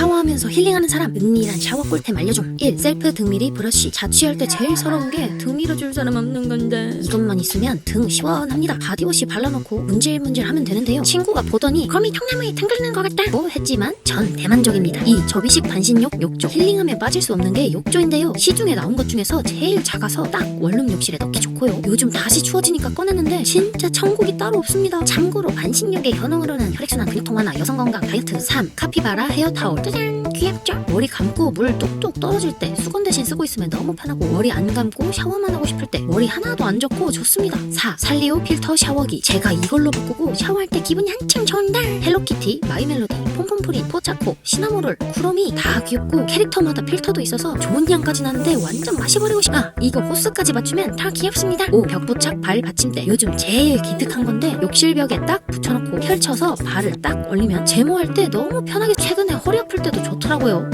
샤워하면서 힐링하는 사람 은밀한 샤워 꿀템 알려줌 1. 셀프 등밀이 브러쉬. 자취할 때 제일 서러운 게 등 밀어줄 사람 없는 건데. 이것만 있으면 등 시원합니다. 바디워시 발라놓고 문질문질 하면 되는데요. 친구가 보더니 거미 통나무에 등 긁는 것 같다. 고 했지만 전 대만족입니다. 2. 접이식 반신욕 욕조. 힐링하면 빠질 수 없는 게 욕조인데요. 시중에 나온 것 중에서 제일 작아서 딱 원룸 욕실에 넣기 좋고요. 요즘 다시 추워지니까 꺼냈는데 진짜 천국이 따로 없습니다. 참고로 반신욕의 효능으로는 혈액순환 근육통 완화 여성 건강 다이어트 3. 카피바라 헤어타올 짜잔 귀엽죠? 머리 감고 물 뚝뚝 떨어질 때 수건 대신 쓰고 있으면 너무 편하고 머리 안 감고 샤워만 하고 싶을 때 머리 하나도 안 젖고 좋습니다 4. 살리오 필터 샤워기 제가 이걸로 바꾸고 샤워할 때 기분이 한참 좋은데 헬로키티, 마이멜로디, 폼폼프린, 포차코, 시나모롤, 쿠로미 다 귀엽고 캐릭터마다 필터도 있어서 좋은 향까지 나는데 완전 마셔버리고 싶아 이거 호스까지 맞추면 다 귀엽습니다 5. 벽부착 발 받침대 요즘 제일 기특한 건데 욕실벽에 딱 붙여놓고 펼쳐서 발을 딱 올리면 제모할 때 너무 편하게 최근에 허리 아플 때도 좋더라고요